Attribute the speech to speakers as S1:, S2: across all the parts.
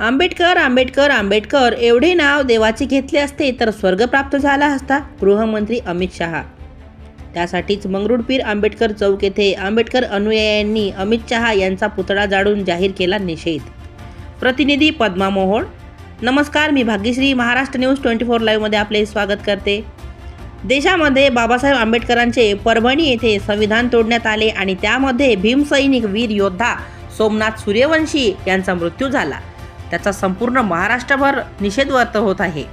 S1: आंबेडकर आंबेडकर आंबेडकर एवढे नाव देवाचे घेतले असते तर स्वर्ग प्राप्त झाला असता गृहमंत्री अमित शहा. त्यासाठीच मंगरुळपीर आंबेडकर चौक येथे आंबेडकर अनुयायांनी अमित शहा यांचा पुतळा जाळून जाहीर केला निषेध. प्रतिनिधी पद्मा मोहोळ नमस्कार मी Bhagyashree Maharashtra news twenty four लाईव्हमध्ये आपले स्वागत करते. देशामध्ये बाबासाहेब आंबेडकरांचे परभणी येथे संविधान तोडण्यात आले आणि त्यामध्ये भीमसैनिक वीर योद्धा सोमनाथ सूर्यवंशी यांचा मृत्यू झाला. त्याचा संपूर्ण महाराष्ट्रभर निषेध व्यक्त होत आहे.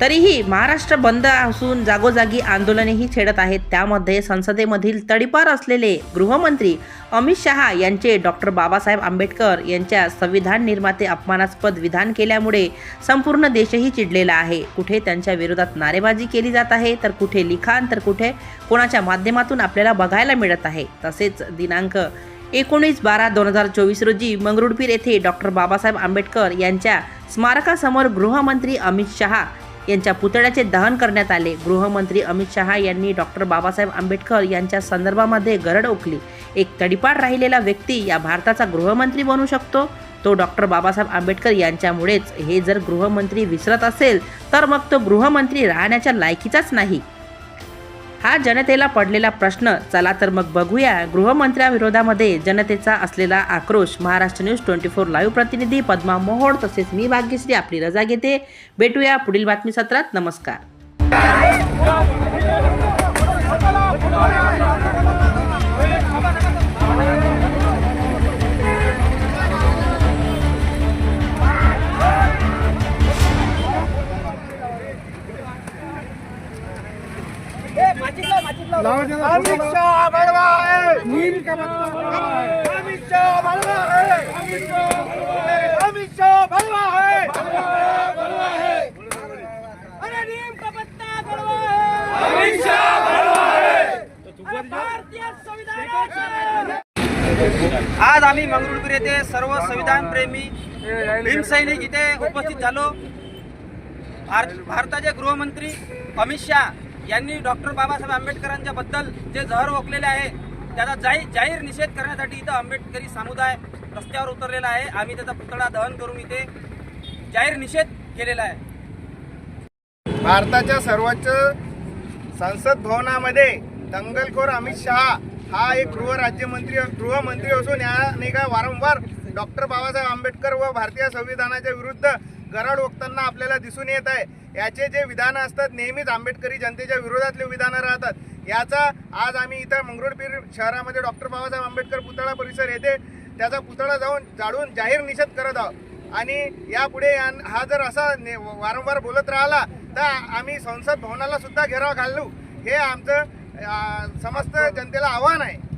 S1: तरीही महाराष्ट्र बंद असून जागोजागी आंदोलनेही छेडत आहेत. त्यामध्ये संसदेमधील तडीपार असलेले गृहमंत्री अमित शहा यांचे डॉक्टर बाबासाहेब आंबेडकर यांच्या संविधान निर्माते अपमानास्पद विधान केल्यामुळे संपूर्ण देशही चिडलेला आहे. कुठे त्यांच्या विरोधात नारेबाजी केली जात आहे तर कुठे लिखाण तर कुठे कोणाच्या माध्यमातून आपल्याला बघायला मिळत आहे. तसेच दिनांक एकोणीस बारा दोन हजार चोवीस रोजी मंगरुळपीर येथे डॉक्टर बाबासाहेब आंबेडकर यांच्या स्मारकासमोर गृहमंत्री अमित शहा यांच्या पुतळ्याचे दहन करण्यात आले. गृहमंत्री अमित शहा यांनी डॉक्टर बाबासाहेब आंबेडकर यांच्या संदर्भामध्ये गरड ओकली. एक तडीपाड राहिलेला व्यक्ती या भारताचा गृहमंत्री बनू शकतो. तो डॉक्टर बाबासाहेब आंबेडकर यांच्यामुळेच. हे जर गृहमंत्री विसरत असेल तर मग तो गृहमंत्री राहण्याच्या लायकीचाच नाही. हा जनतेला पडलेला प्रश्न. चला तर मग बघूया. गृहमंत्र्याविरोधामध्ये जनतेचा असलेला आक्रोश. Maharashtra news twenty four live प्रतिनिधी पद्मा मोहोळ तसेच मी भाग्यश्री आपली रजा घेते. भेटूया पुढील बातमी सत्रात. नमस्कार.
S2: अमित शाह है नील का मतलब अमित शाह है अमित शाह है अरे नीम का पत्ता है अमित शाह है भारतीय संविधान
S3: आज आम्ही मंगरुळपीर येथे सर्व संविधान प्रेमी भीमसैनिक इथे उपस्थित झालो. भार- भारताचे गृहमंत्री अमित शाह यांनी डॉक्टर बाबासाहेब आंबेडकरांच्या बद्दल जे जहर ओकलेले आहे त्याचा जाहीर जाहीर निषेध करण्यासाठी इथं आंबेडकरी समुदाय रस्त्यावर उतरलेला आहे. आम्ही त्याचा पुतळा दहन करून इथे जाहीर निषेध केलेला आहे.
S2: भारताच्या सर्वोच्च संसद भवनामध्ये दंगलखोर अमित शहा हा एक गृह राज्यमंत्री गृहमंत्री असून याने का वारंवार डॉक्टर बाबासाहेब आंबेडकर व भारतीय संविधानाच्या विरुद्ध गराड ओकताना आपल्याला दिसून येत आहे. याचे जे विधानं असतात नेहमीच आंबेडकरी जनतेच्या विरोधातले विधानं राहतात. याचा आज आम्ही इथं मंगरुळपीर शहरामध्ये डॉक्टर बाबासाहेब आंबेडकर पुतळा परिसर येथे त्याचा पुतळा जाऊन जाळून जाहीर निषेध करत आहोत. आणि यापुढे हा जर असा ने- वारंवार बोलत राहिला तर आम्ही संसद भवनाला सुद्धा घेराव घालू. हे आमचं समस्त जनतेला आव्हान आहे.